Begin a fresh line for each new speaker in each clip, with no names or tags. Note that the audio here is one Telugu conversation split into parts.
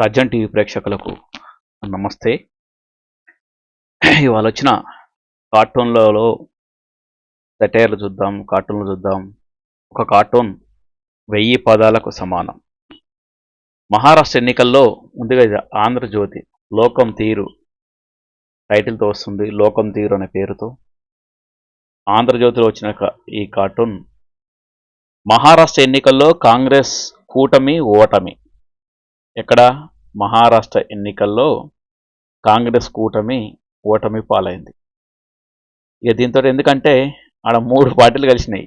రాజ్యం టీవీ ప్రేక్షకులకు నమస్తే. ఇవాళ వచ్చిన కార్టూన్లలో సెటైర్లు చూద్దాం కార్టూన్లు చూద్దాం. ఒక కార్టూన్ వెయ్యి పదాలకు సమానం. మహారాష్ట్ర ఎన్నికల్లో ముందుగా ఇది ఆంధ్రజ్యోతి లోకం తీరు టైటిల్తో వస్తుంది లోకం తీరు అనే పేరుతో. ఆంధ్రజ్యోతిలో వచ్చిన ఈ కార్టూన్ మహారాష్ట్ర ఎన్నికల్లో కాంగ్రెస్ కూటమి ఓటమి. ఇక్కడ మహారాష్ట్ర ఎన్నికల్లో కాంగ్రెస్ కూటమి ఓటమి పాలైంది. ఇక దీంతో ఎందుకంటే ఆడ మూడు పార్టీలు కలిసినాయి.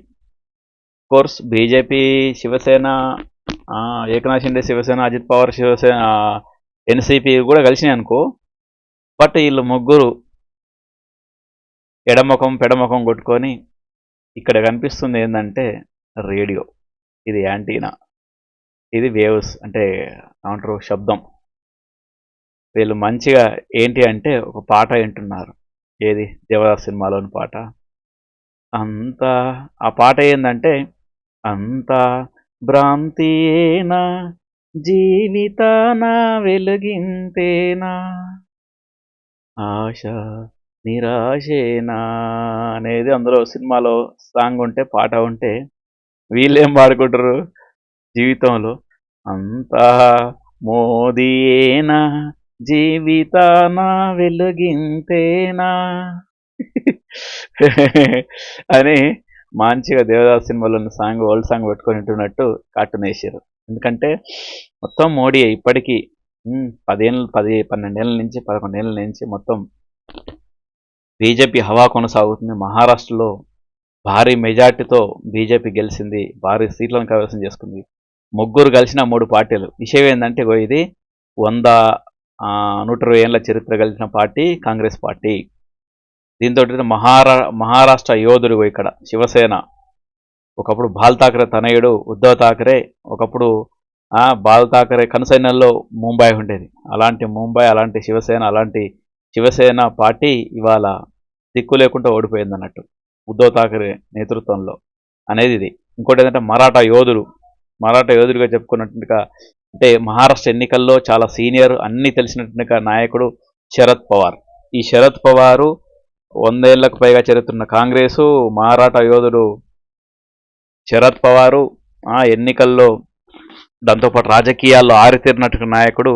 Course BJP Shiv Sena Eknath Shinde Shiv Sena Ajit Pawar Shiv Sena NCP కూడా కలిసినాయి అనుకో బట్ వీళ్ళు ముగ్గురు ఎడముఖం పెడముఖం కొట్టుకొని ఇక్కడ కనిపిస్తుంది ఏంటంటే రేడియో. ఇది యాంటీనా. ఇది వేవ్స్ అంటే ఏమంటారు శబ్దం. వీళ్ళు మంచిగా ఏంటి అంటే ఒక పాట వింటున్నారు. ఏది? దేవదాస్ సినిమాలోని పాట. అంత ఆ పాట ఏంటంటే అంత భ్రాంతియేనా జీవితాన వెలుగింతేనా ఆశ నిరాశేనా అనేది అందులో సినిమాలో సాంగ్ ఉంటే పాట ఉంటే వీళ్ళేం పాడుకుంటారు జీవితంలో అంతా మోదీయేనా జీవితాన వెలుగింతేనా? అని మంచిగా దేవదాస్ సినిమాలోని సాంగ్ ఓల్డ్ సాంగ్ పెట్టుకొని ఉంటున్నట్టు కార్టూన్ వేసారు ఎందుకంటే మొత్తం మోడీ ఇప్పటికీ పదిహేను పదేళ్ళు పది పన్నెండేళ్ళ నుంచి పదకొండేళ్ళ నుంచి మొత్తం బీజేపీ హవా కొనసాగుతుంది. మహారాష్ట్రలో భారీ మెజార్టీతో బీజేపీ గెలిచింది భారీ సీట్లను కైవసం చేసుకుంది. ముగ్గురు కలిసిన మూడు పార్టీలు. విషయం ఏంటంటే ఇది వంద నూట ఇరవై ఏళ్ళ చరిత్ర కలిసిన పార్టీ కాంగ్రెస్ పార్టీ. దీంతో మహారా మహారాష్ట్ర యోధుడు ఇక్కడ శివసేన. ఒకప్పుడు బాల్ ఠాకరే తనయుడు ఉద్ధవ్ ఠాకరే ఒకప్పుడు బాల్ ఠాకరే కనుసైన్యంలో ముంబై ఉండేది. అలాంటి ముంబై అలాంటి శివసేన అలాంటి శివసేన పార్టీ ఇవాళ దిక్కు లేకుండా ఓడిపోయింది అన్నట్టు ఉద్ధవ్ ఠాకరే నేతృత్వంలో అనేది ఇది ఇంకోటి ఏంటంటే మరాఠా యోధుడు మరాఠా యోధుడిగా చెప్పుకున్నట్టుగా అంటే మహారాష్ట్ర ఎన్నికల్లో చాలా సీనియర్ అన్ని తెలిసినట్టుగా నాయకుడు శరద్ పవార్. ఈ శరద్ పవారు వందేళ్ళకు పైగా చరిత్రున్న కాంగ్రెసు మరాఠా యోధుడు శరద్ పవారు ఆ ఎన్నికల్లో దాంతోపాటు రాజకీయాల్లో ఆరితేరినట్టు నాయకుడు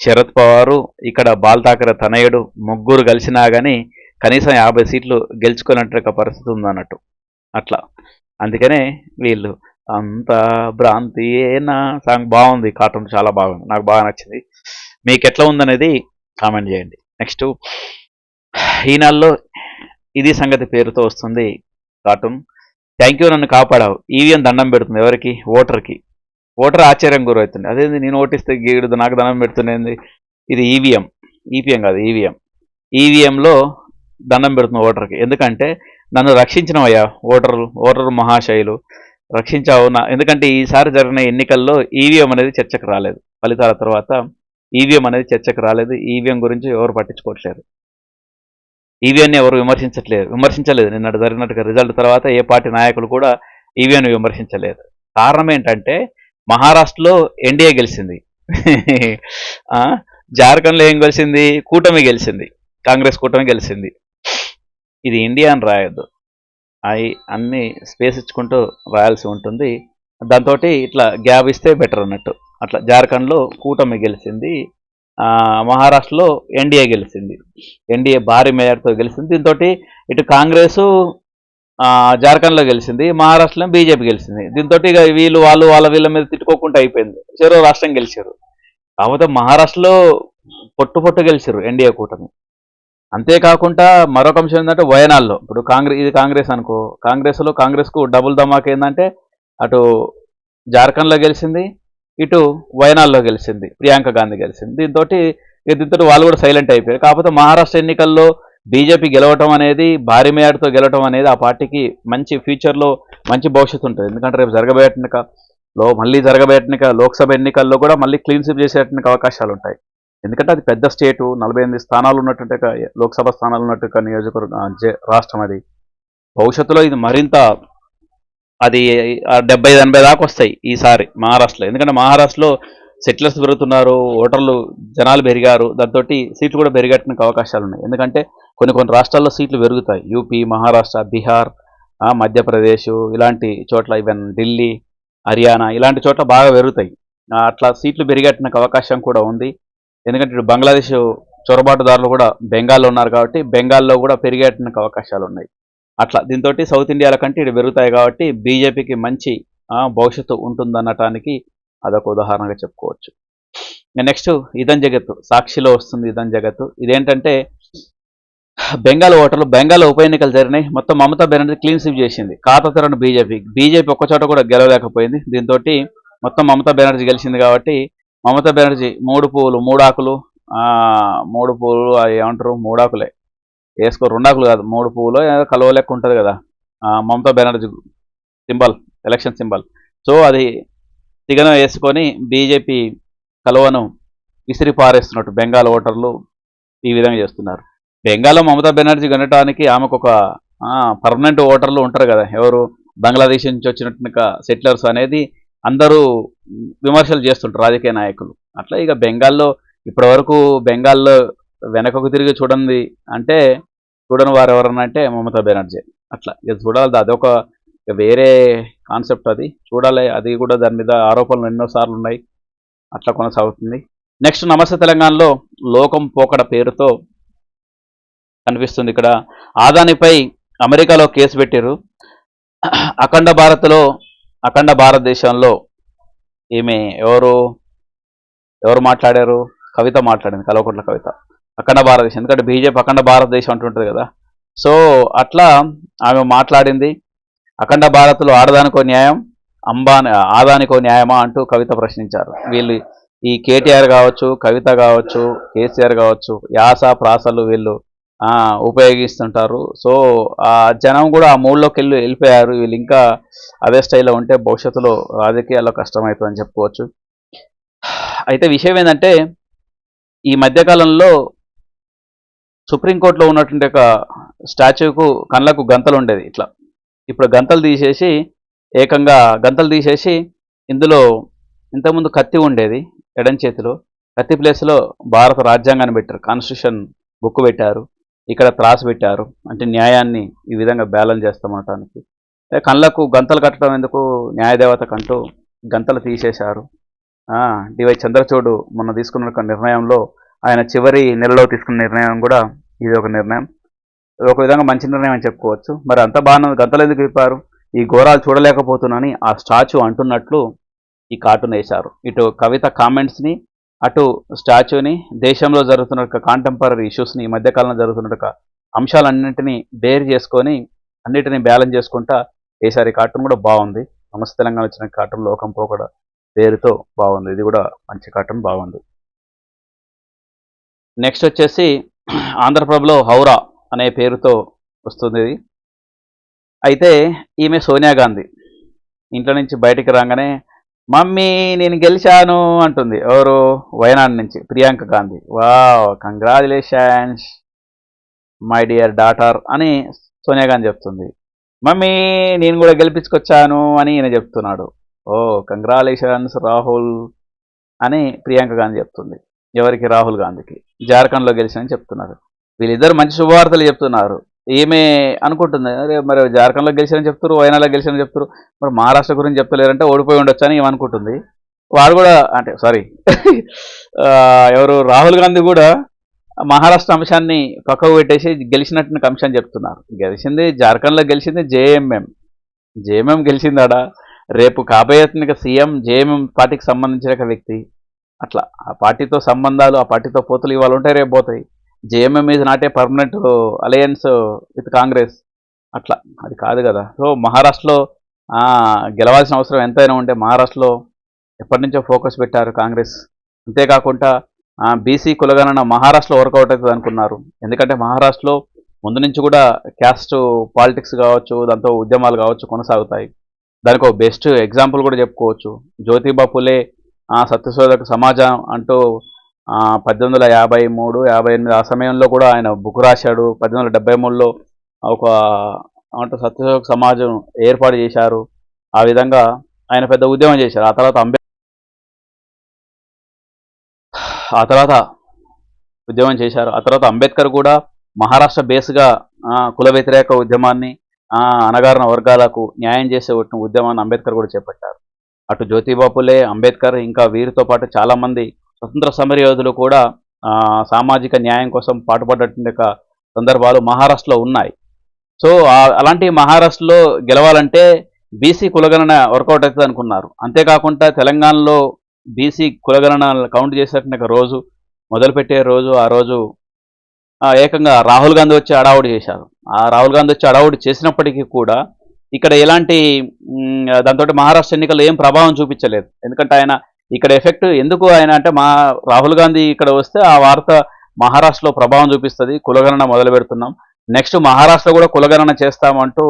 శరద్ పవారు ఇక్కడ బాల్ ఠాకరే తనయుడు ముగ్గురు కలిసినా కానీ కనీసం యాభై సీట్లు గెలుచుకున్నట్టు పరిస్థితి ఉందన్నట్టు. అట్లా. అందుకనే వీళ్ళు అంత భ్రాంతియేనా సాంగ్. బాగుంది. కార్టూన్ చాలా బాగుంది. నాకు బాగా నచ్చింది. మీకు ఎట్లా ఉందనేది కామెంట్ చేయండి. నెక్స్ట్ ఈ నెలలో ఇది సంగతి పేరుతో వస్తుంది కార్టూన్. థ్యాంక్ యూ నన్ను కాపాడావు. ఈవీఎం దండం పెడుతుంది ఎవరికి? ఓటర్కి. ఓటర్ ఆశ్చర్యం గురవుతుంది. అదేంది? నేను ఓటిస్తే గీడు నాకు దండం పెడుతుంది ఇది ఈవీఎం. ఈపీఎం కాదు ఈవీఎం. ఈవీఎంలో దండం పెడుతుంది ఓటర్కి. ఎందుకంటే నన్ను రక్షించినవయ్యా ఓటర్లు ఓటరు మహాశైలు. రక్షించావు నా ఎందుకంటే ఈసారి జరిగిన ఎన్నికల్లో ఈవీఎం అనేది చర్చకు రాలేదు. ఫలితాల తర్వాత ఈవీఎం అనేది చర్చకు రాలేదు. ఈవీఎం గురించి ఎవరు పట్టించుకోవట్లేరు ఈవీఎంని ఎవరు విమర్శించట్లేదు విమర్శించలేదు. నిన్నటి జరిగినట్టుగా రిజల్ట్ తర్వాత ఏ పార్టీ నాయకులు కూడా ఈవీఎంని విమర్శించలేదు. కారణం ఏంటంటే మహారాష్ట్రలో ఎన్డీఏ గెలిచింది. జార్ఖండ్లో ఏం గెలిచింది? కూటమి గెలిచింది. కాంగ్రెస్ కూటమి గెలిచింది. ఇది ఇండియా అని రాయొద్దు. అవి అన్నీ స్పేస్ ఇచ్చుకుంటూ రాయాల్సి ఉంటుంది. దాంతో ఇట్లా గ్యాప్ ఇస్తే బెటర్ అన్నట్టు. అట్లా జార్ఖండ్లో కూటమి గెలిచింది. మహారాష్ట్రలో ఎన్డీఏ గెలిచింది. ఎన్డీఏ భారీ మేయర్తో గెలిచింది. దీంతో ఇటు కాంగ్రెస్ జార్ఖండ్లో గెలిచింది. మహారాష్ట్రలో బీజేపీ గెలిచింది. దీంతో ఇక వీళ్ళు వాళ్ళు వాళ్ళ వీళ్ళ మీద తిట్టుకోకుండా అయిపోయింది. చెరో రాష్ట్రం గెలిచారు. కాకపోతే మహారాష్ట్రలో పొట్టు పొట్టు గెలిచారు ఎన్డీఏ కూటమి. అంతేకాకుండా మరొక అంశం ఏంటంటే వయనాల్లో ఇప్పుడు కాంగ్రెస్ ఇది కాంగ్రెస్ అనుకో కాంగ్రెస్లో కాంగ్రెస్కు డబుల్ ధమాక్ ఏంటంటే అటు జార్ఖండ్లో గెలిచింది ఇటు వయనాల్లో గెలిచింది ప్రియాంక గాంధీ గెలిచింది. దీంతో దీంతో వాళ్ళు కూడా సైలెంట్ అయిపోయారు. కాకపోతే మహారాష్ట్ర ఎన్నికల్లో బీజేపీ గెలవటం అనేది భారీ మేయర్తో గెలవటం అనేది ఆ పార్టీకి మంచి ఫ్యూచర్లో మంచి భవిష్యత్తు ఉంటుంది. ఎందుకంటే రేపు జరగబోయే లో మళ్ళీ జరగబోయే లోక్సభ ఎన్నికల్లో కూడా మళ్ళీ క్లీన్ స్విప్ చేసేటువంటి అవకాశాలు ఉంటాయి ఎందుకంటే అది పెద్ద స్టేటు నలభై ఎనిమిది స్థానాలు ఉన్నటువంటి లోక్సభ స్థానాలు ఉన్నట్టు నియోజకవర్గం రాష్ట్రం అది. భవిష్యత్తులో ఇది మరింత అది డెబ్బై ఎనభై దాకా వస్తాయి ఈసారి మహారాష్ట్రలో. ఎందుకంటే మహారాష్ట్రలో సెటిలర్స్ పెరుగుతున్నారు ఓటర్లు జనాలు పెరిగారు దాంతో సీట్లు కూడా పెరిగడానికి అవకాశాలు ఉన్నాయి. ఎందుకంటే కొన్ని కొన్ని రాష్ట్రాల్లో సీట్లు పెరుగుతాయి. యూపీ మహారాష్ట్ర బీహార్ మధ్యప్రదేశ్ ఇలాంటి చోట్ల ఈవెన్ ఢిల్లీ హర్యానా ఇలాంటి చోట్ల బాగా పెరుగుతాయి. అట్లా సీట్లు పెరిగేటానికి అవకాశం కూడా ఉంది. ఎందుకంటే ఇటు బంగ్లాదేశ్ చొరబాటుదారులు కూడా బెంగాల్లో ఉన్నారు కాబట్టి బెంగాల్లో కూడా పెరిగేటానికి అవకాశాలు ఉన్నాయి. అట్లా దీంతో సౌత్ ఇండియాల కంటే ఇటు పెరుగుతాయి కాబట్టి బీజేపీకి మంచి భవిష్యత్తు ఉంటుందనటానికి అదొక ఉదాహరణగా చెప్పుకోవచ్చు. నెక్స్ట్ ఇదన్ జగత్తు సాక్షిలో వస్తుంది ఇదన్ జగత్తు ఇదేంటంటే బెంగాల్ ఓటర్లు బెంగాల్ ఉప ఎన్నికలు జరిగినాయి. మొత్తం మమతా బెనర్జీ క్లీన్ స్వీప్ చేసింది. ఖాతా తెరని బీజేపీ. బీజేపీ ఒక్కచోట కూడా గెలవలేకపోయింది. దీంతో మొత్తం మమతా బెనర్జీ గెలిచింది కాబట్టి మమతా బెనర్జీ మూడు పువ్వులు మూడాకులు. మూడు పువ్వులు అవి ఏమంటారు మూడాకులే. వేసుకో రెండాకులు కాదు మూడు పువ్వులు కలువ లెక్క ఉంటుంది కదా. Mamata Banerjee symbol election symbol. So అది తిగన వేసుకొని బీజేపీ కలువను విసిరి పారేస్తున్నట్టు బెంగాల్ ఓటర్లు ఈ విధంగా చేస్తున్నారు. బెంగాల్లో మమతా బెనర్జీ కొనటానికి ఆమెకు ఒక పర్మనెంట్ ఓటర్లు ఉంటారు కదా. ఎవరు? బంగ్లాదేశ్ నుంచి వచ్చినట్టు సెటిలర్స్ అనేది అందరూ విమర్శలు చేస్తుంటారు రాజకీయ నాయకులు. అట్లా ఇక బెంగాల్లో ఇప్పటివరకు బెంగాల్లో వెనకకు తిరిగి చూడండి అంటే చూడని వారు ఎవరన్నా అంటే మమతా బెనర్జీ. అట్లా ఇక చూడాలి అదొక వేరే కాన్సెప్ట్ అది. చూడాలి అది కూడా దాని మీద ఆరోపణలు ఎన్నోసార్లు ఉన్నాయి. అట్లా కొనసాగుతుంది. నెక్స్ట్ నమస్తే తెలంగాణలో లోకం పోకడ పేరుతో కనిపిస్తుంది ఇక్కడ. ఆదానిపై అమెరికాలో కేసు పెట్టారు అఖండ భారత్లో అఖండ భారతదేశంలో ఈమె ఎవరు? ఎవరు మాట్లాడారు? కవిత మాట్లాడింది కలవకుంట్ల కవిత. అఖండ భారతదేశం. ఎందుకంటే బీజేపీ అఖండ భారతదేశం అంటుంటుంది కదా. సో అట్లా ఆమె మాట్లాడింది. అఖండ భారత్లో ఆడదానికో న్యాయం అంబాని ఆదానికో న్యాయమా అంటూ కవిత ప్రశ్నించారు. వీళ్ళు ఈ కేటీఆర్ కావచ్చు కవిత కావచ్చు కేసీఆర్ కావచ్చు యాస ప్రాసలు వీళ్ళు ఉపయోగిస్తుంటారు. సో ఆ జనం కూడా ఆ మూడ్లోకి వెళ్ళి వెళ్ళిపోయారు. వీళ్ళు ఇంకా అదే స్టైల్లో ఉంటే భవిష్యత్తులో రాజకీయాల్లో కష్టమవుతుందని చెప్పుకోవచ్చు. అయితే విషయం ఏంటంటే ఈ మధ్యకాలంలో సుప్రీంకోర్టులో ఉన్నటువంటి ఒక స్టాచ్యూకు కళ్ళకు గంతలు ఉండేది ఇట్లా. ఇప్పుడు గంతలు తీసేసి ఏకంగా గంతలు తీసేసి ఇందులో ఇంతకుముందు కత్తి ఉండేది ఎడం చేతిలో. కత్తి ప్లేస్లో భారత రాజ్యాంగాన్ని పెట్టారు. కాన్స్టిట్యూషన్ బుక్ పెట్టారు. ఇక్కడ త్రాసు పెట్టారు. అంటే న్యాయాన్ని ఈ విధంగా బ్యాలెన్స్ చేస్తామనటానికి. కళ్ళకు గంతలు కట్టడం ఎందుకు? న్యాయదేవత కంటూ గంతలు తీసేశారు. డివై చంద్రచూడు మొన్న తీసుకున్న నిర్ణయంలో ఆయన చివరి నెలలో తీసుకున్న నిర్ణయం కూడా ఇది ఒక నిర్ణయం. ఒక విధంగా మంచి నిర్ణయం అని చెప్పుకోవచ్చు. మరి అంత బాగా గంతలు ఎందుకు విప్పారు? ఈ ఘోరాలు చూడలేకపోతున్నానని ఆ స్టాచ్యూ అంటున్నట్లు ఈ కార్టూన్ వేశారు. ఇటు కవిత కామెంట్స్ని అటు స్టాచ్యూని దేశంలో జరుగుతున్న కాంటెంపరీ ఇష్యూస్ని ఈ మధ్యకాలంలో జరుగుతున్న ఒక అంశాలన్నింటినీ బేర్ చేసుకొని అన్నిటిని బ్యాలెన్స్ చేసుకుంటా ఈసారి కార్టూన్ కూడా బాగుంది. నమస్తే తెలంగాణ వచ్చిన కార్టూన్ లోకం పోకడ పేరుతో బాగుంది. ఇది కూడా మంచి కార్టూన్ బాగుంది. నెక్స్ట్ వచ్చేసి ఆంధ్రప్రభలో హౌరా అనే పేరుతో వస్తుంది. ఇది అయితే ఈమె సోనియా గాంధీ. ఇంట్లో నుంచి బయటికి రాగానే మమ్మీ నేను గెలిచాను అంటుంది. ఎవరు? వయనాడ్ నుంచి Priyanka Gandhi. Wow congratulations my dear daughter అని సోనియా గాంధీ చెప్తుంది. మమ్మీ నేను కూడా గెలిపించుకొచ్చాను అని ఈయన చెప్తున్నాడు. ఓ కంగ్రాచులేషన్స్ రాహుల్ అని ప్రియాంక గాంధీ చెప్తుంది. ఎవరికి? రాహుల్ గాంధీకి. జార్ఖండ్లో గెలిచానని చెప్తున్నారు. వీళ్ళిద్దరు మంచి శుభవార్తలు చెప్తున్నారు. ఈమె అనుకుంటుంది? అరే మరి జార్ఖండ్లో గెలిచారని చెప్తారు వయనాడ్లో గెలిచారని చెప్తారు మరి మహారాష్ట్ర గురించి చెప్తలేరంటే ఓడిపోయి ఉండొచ్చు అని ఏమనుకుంటుంది? వాడు కూడా అంటే సారీ ఎవరు? రాహుల్ గాంధీ కూడా మహారాష్ట్ర అంశాన్ని పక్కకు పెట్టేసి గెలిచినట్టు అంశాన్ని చెప్తున్నారు. గెలిచింది జార్ఖండ్లో గెలిచింది జేఎంఎం. జేఎంఎం గెలిచిందాడా? రేపు కాబోయేతున్న సీఎం జేఎంఎం పార్టీకి సంబంధించిన ఒక వ్యక్తి. అట్లా ఆ పార్టీతో సంబంధాలు ఆ పార్టీతో పోతులు ఇవాళ ఉంటాయి రేపు పోతాయి. JMM is not a permanent alliance with Congress. అట్లా. అది కాదు కదా. సో మహారాష్ట్రలో గెలవాల్సిన అవసరం ఎంతైనా ఉంటే మహారాష్ట్రలో ఎప్పటి నుంచో ఫోకస్ పెట్టారు కాంగ్రెస్. అంతేకాకుండా బీసీ కులగణన మహారాష్ట్రలో వర్కౌట్ అవుతుంది అనుకున్నారు. ఎందుకంటే మహారాష్ట్రలో ముందు నుంచి కూడా క్యాస్ట్ పాలిటిక్స్ కావచ్చు దాంతో ఉద్యమాలు కావచ్చు కొనసాగుతాయి. దానికి ఒక బెస్ట్ ఎగ్జాంపుల్ కూడా చెప్పుకోవచ్చు. జ్యోతిబా ఫులే సత్యశోధక సమాజం అంటూ పద్దెనిమిది వందల యాభై మూడు యాభై ఎనిమిది ఆ సమయంలో కూడా ఆయన బుక్ రాశాడు. పద్దెనిమిది వందల డెబ్బై మూడులో ఒక అంటే సత్యశోధక సమాజం ఏర్పాటు చేశారు. ఆ విధంగా ఆయన పెద్ద ఉద్యమం చేశారు. ఆ తర్వాత అంబేద్ ఆ తర్వాత ఉద్యమం చేశారు. ఆ తర్వాత అంబేద్కర్ కూడా మహారాష్ట్ర బేస్గా కుల వ్యతిరేక ఉద్యమాన్ని అనగారిన అణగారిన వర్గాలకు న్యాయం చేసే ఉద్యమాన్ని అంబేద్కర్ కూడా చేపట్టారు. అటు జ్యోతిబాపులే అంబేద్కర్ ఇంకా వీరితో పాటు చాలామంది స్వతంత్ర సమరయోధులు కూడా సామాజిక న్యాయం కోసం పాటుపడ్డటువంటి సందర్భాలు మహారాష్ట్రలో ఉన్నాయి. సో అలాంటి మహారాష్ట్రలో గెలవాలంటే బీసీ కులగణన వర్కౌట్ అవుతుంది అనుకున్నారు. అంతేకాకుండా తెలంగాణలో బీసీ కులగణన కౌంట్ చేసేటువంటి ఒక రోజు మొదలుపెట్టే రోజు ఆ రోజు ఏకంగా రాహుల్ గాంధీ వచ్చి అడావుడి చేశారు. ఆ రాహుల్ గాంధీ వచ్చి అడావుడి చేసినప్పటికీ కూడా ఇక్కడ ఎలాంటి దాంతో మహారాష్ట్ర ఎన్నికల్లో ఏం ప్రభావం చూపించలేదు. ఎందుకంటే ఆయన ఇక్కడ ఎఫెక్ట్ ఎందుకు ఆయన అంటే మా రాహుల్ గాంధీ ఇక్కడ వస్తే ఆ వార్త మహారాష్ట్రలో ప్రభావం చూపిస్తుంది కులగణన మొదలు పెడుతున్నాం. నెక్స్ట్ మహారాష్ట్ర కూడా కులగణన చేస్తామంటూ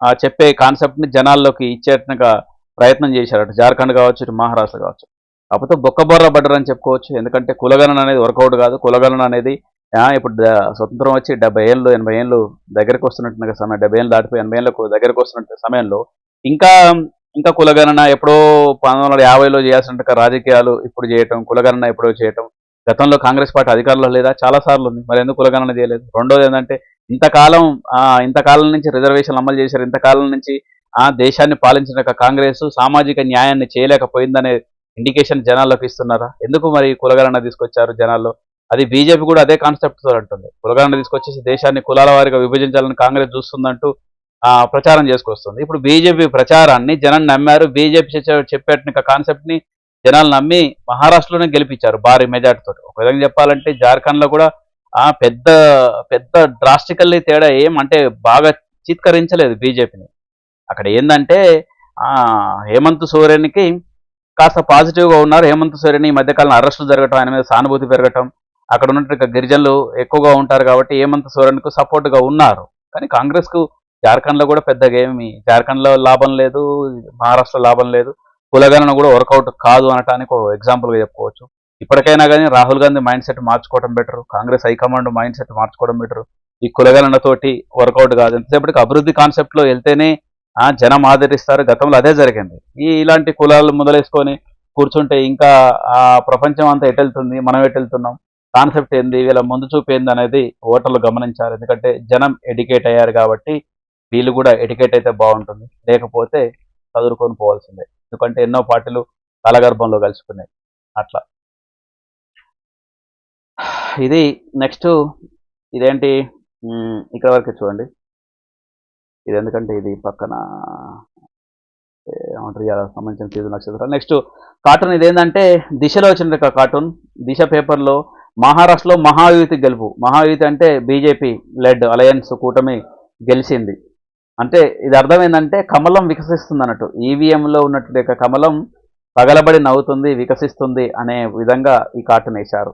ఆ చెప్పే కాన్సెప్ట్ని జనాల్లోకి ఇచ్చేట్టుగా ప్రయత్నం చేశారు అటు జార్ఖండ్ కావచ్చు ఇటు మహారాష్ట్ర కావచ్చు. కాకపోతే బొక్కబొర్ర పడ్డరు అని చెప్పుకోవచ్చు. ఎందుకంటే కులగణన అనేది వర్కౌట్ కాదు. కులగణన అనేది ఇప్పుడు స్వతంత్రం వచ్చి డెబ్బై ఏళ్ళు ఎనభై ఏళ్ళు దగ్గరకు వస్తున్నట్టుగా సమయం డెబ్బై ఏళ్ళు దాటిపోయి ఎనభై ఏళ్ళకు దగ్గరకు వస్తున్న సమయంలో ఇంకా ఇంకా కులగణన ఎప్పుడో పంతొమ్మిది వందల యాభైలో చేయాల్సిన రాజకీయాలు ఇప్పుడు చేయటం కులగణన ఎప్పుడో చేయటం. గతంలో కాంగ్రెస్ పార్టీ అధికారంలో లేదా చాలా సార్లు ఉంది. మరి ఎందుకు కులగణన చేయలేదు? రెండోది ఏంటంటే ఇంతకాలం ఇంతకాలం నుంచి రిజర్వేషన్లు అమలు చేశారు. ఇంతకాలం నుంచి ఆ దేశాన్ని పాలించిన కాంగ్రెస్ సామాజిక న్యాయాన్ని చేయలేకపోయిందనే ఇండికేషన్ జనాల్లోకి ఇస్తున్నారా? ఎందుకు మరి కులగణన తీసుకొచ్చారు జనాల్లో? అది బీజేపీ కూడా అదే కాన్సెప్ట్తో అంటుంది. కులగణన తీసుకొచ్చేసి దేశాన్ని కులాల వారిగా విభజించాలని కాంగ్రెస్ చూస్తుందంటూ ప్రచారం చేసుకొస్తుంది. ఇప్పుడు బీజేపీ ప్రచారాన్ని జనం నమ్మారు. బీజేపీ చెప్పేట కాన్సెప్ట్ని జనాలు నమ్మి మహారాష్ట్రలోనే గెలిపించారు భారీ మెజార్టీతో ఒక విధంగా చెప్పాలంటే జార్ఖండ్లో కూడా ఆ పెద్ద పెద్ద డ్రాస్టికల్లీ తేడా ఏం అంటే బాగా చిత్కరించలేదు బీజేపీని. అక్కడ ఏంటంటే హేమంత్ సోరెన్కి కాస్త పాజిటివ్గా ఉన్నారు. హేమంత్ సోరెన్ ఈ మధ్యకాలంలో అరెస్టులు జరగటం ఆయన మీద సానుభూతి పెరగటం అక్కడ ఉన్నట్టు గిరిజనులు ఎక్కువగా ఉంటారు కాబట్టి హేమంత్ సోరెన్ సపోర్ట్గా ఉన్నారు. కానీ కాంగ్రెస్కు జార్ఖండ్లో కూడా పెద్దగా ఏమి జార్ఖండ్లో లాభం లేదు మహారాష్ట్ర లాభం లేదు. కులగణన కూడా వర్కౌట్ కాదు అనటానికి ఒక ఎగ్జాంపుల్గా చెప్పుకోవచ్చు. ఇప్పటికైనా కానీ రాహుల్ గాంధీ మైండ్ సెట్ మార్చుకోవడం better Congress high command mind set మార్చుకోవడం బెటర్. ఈ కులగణనతోటి వర్కౌట్ కాదు. ఎంతసేపటికి అభివృద్ధి కాన్సెప్ట్లో వెళ్తేనే జనం ఆదరిస్తారు. గతంలో అదే జరిగింది. ఈ ఇలాంటి కులాలు మొదలేసుకొని కూర్చుంటే ఇంకా ఆ ప్రపంచం అంతా ఎటెళ్తుంది మనం ఎటెళ్తున్నాం? కాన్సెప్ట్ ఏంది? వీళ్ళ ముందు చూపు ఏంది అనేది ఓటర్లు గమనించారు ఎందుకంటే జనం ఎడ్యుకేట్ అయ్యారు కాబట్టి వీళ్ళు కూడా ఎటికెట్ అయితే బాగుంటుంది. లేకపోతే చదువుకొని పోవాల్సిందే. ఎందుకంటే ఎన్నో పార్టీలు కాలగర్భంలో కలిసిపోయినాయి అట్లా. ఇది నెక్స్ట్ ఇదేంటి? ఇక్కడ వరకు చూడండి. ఇది ఎందుకంటే ఇది పక్కన ఏమంటారు సంబంధించిన తీరు నక్షత్రం నెక్స్ట్ కార్టూన్ ఇదేంటంటే దిశలో వచ్చిన కార్టూన్. దిశ పేపర్లో మహారాష్ట్రలో మహాయుతి గెలుపు. మహాయుతి అంటే బీజేపీ లెడ్ అలయన్స్ కూటమి గెలిచింది. అంటే ఇది అర్థమైందంటే కమలం వికసిస్తుంది అన్నట్టు ఈవీఎంలో ఉన్నటువంటి యొక్క కమలం పగలబడి నవ్వుతుంది వికసిస్తుంది అనే విధంగా ఈ కార్టూన్ వేశారు.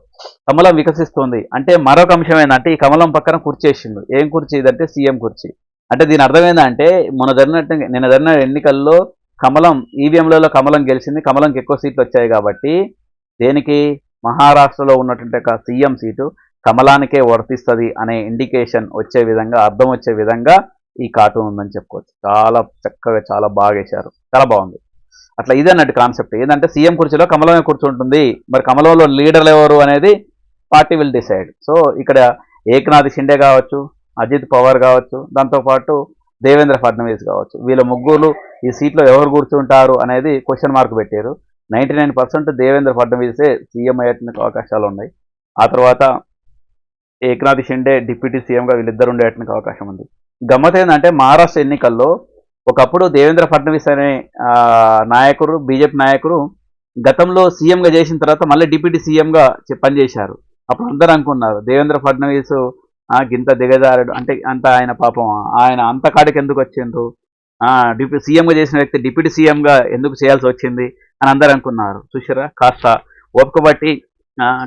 కమలం వికసిస్తుంది. అంటే మరొక అంశం ఏంటంటే ఈ కమలం పక్కన కుర్చీ వేసిండు. ఏం కుర్చీ ఇదంటే సీఎం కుర్చీ. అంటే దీని అర్థం ఏంటంటే మొన్న జరిగినట్టు నిన్న జరిగిన ఎన్నికల్లో కమలం ఈవీఎంలలో కమలం గెలిచింది. కమలంకి ఎక్కువ సీట్లు వచ్చాయి కాబట్టి దేనికి? మహారాష్ట్రలో ఉన్నటువంటి ఒక సీఎం సీటు కమలానికే వర్తిస్తుంది అనే ఇండికేషన్ వచ్చే విధంగా అర్థం వచ్చే విధంగా ఈ కార్టూన్ ఉందని చెప్పుకోవచ్చు. చాలా చక్కగా చాలా బాగా వేశారు. చాలా బాగుంది. అట్లా ఇదన్నట్టు కాన్సెప్ట్ ఏంటంటే సీఎం కుర్చీలో కమలమే కూర్చుంటుంది. మరి కమలంలో లీడర్లు ఎవరు అనేది పార్టీ విల్ డిసైడ్ సో ఇక్కడ ఏకనాథ్ షిండే కావచ్చు అజిత్ పవార్ కావచ్చు దాంతోపాటు దేవేంద్ర ఫడ్నవీస్ కావచ్చు. వీళ్ళ ముగ్గురు ఈ సీట్లో ఎవరు కూర్చుంటారు అనేది క్వశ్చన్ మార్క్ పెట్టారు. నైంటీ నైన్ పర్సెంట్ దేవేంద్ర ఫడ్నవీసే సీఎం అయ్యేటువంటి అవకాశాలు ఉన్నాయి. ఆ తర్వాత ఏకనాథ్ షిండే డిప్యూటీ సీఎంగా వీళ్ళిద్దరు ఉండేటువంటి అవకాశం ఉంది. గమ్మత్ ఏంటంటే మహారాష్ట్ర ఎన్నికల్లో ఒకప్పుడు దేవేంద్ర ఫడ్నవీస్ అనే నాయకుడు బీజేపీ నాయకుడు గతంలో సీఎంగా చేసిన తర్వాత మళ్ళీ డిప్యూటీ సీఎంగా పనిచేశారు. అప్పుడు అందరూ అనుకున్నారు దేవేంద్ర ఫడ్నవీస్ గింత దిగజారుడు అంటే అంత ఆయన పాపం ఆయన అంత కాడికి ఎందుకు వచ్చిండ్రు? డిప్యూ సీఎంగా చేసిన వ్యక్తి డిప్యూటీ సీఎంగా ఎందుకు చేయాల్సి వచ్చింది? అని అందరూ అనుకున్నారు. చూసారా కాస్త ఓపిక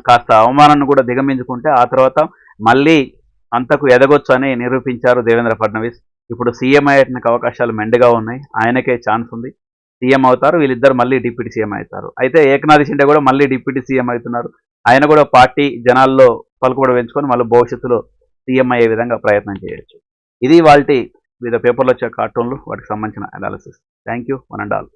కాస్త అవమానాన్ని కూడా దిగమించుకుంటే ఆ తర్వాత మళ్ళీ అంతకు ఎదగొచ్చు అని నిరూపించారు దేవేంద్ర ఫడ్నవీస్. ఇప్పుడు సీఎం అయ్యేటువంటి అవకాశాలు మెండుగా ఉన్నాయి. ఆయనకే ఛాన్స్ ఉంది. సీఎం అవుతారు. వీళ్ళిద్దరు మళ్ళీ డిప్యూటీ సీఎం అవుతారు. అయితే ఏకనాథ్ షిండే కూడా మళ్ళీ డిప్యూటీ సీఎం అవుతున్నారు. ఆయన కూడా పార్టీ జనాల్లో పలుకుబడి పెంచుకొని మళ్ళీ భవిష్యత్తులో సీఎం అయ్యే విధంగా ప్రయత్నం చేయొచ్చు. ఇది వాళ్ళ వివిధ పేపర్లో వచ్చే కార్టూన్లు. వాటికి సంబంధించిన analysis thank you one and all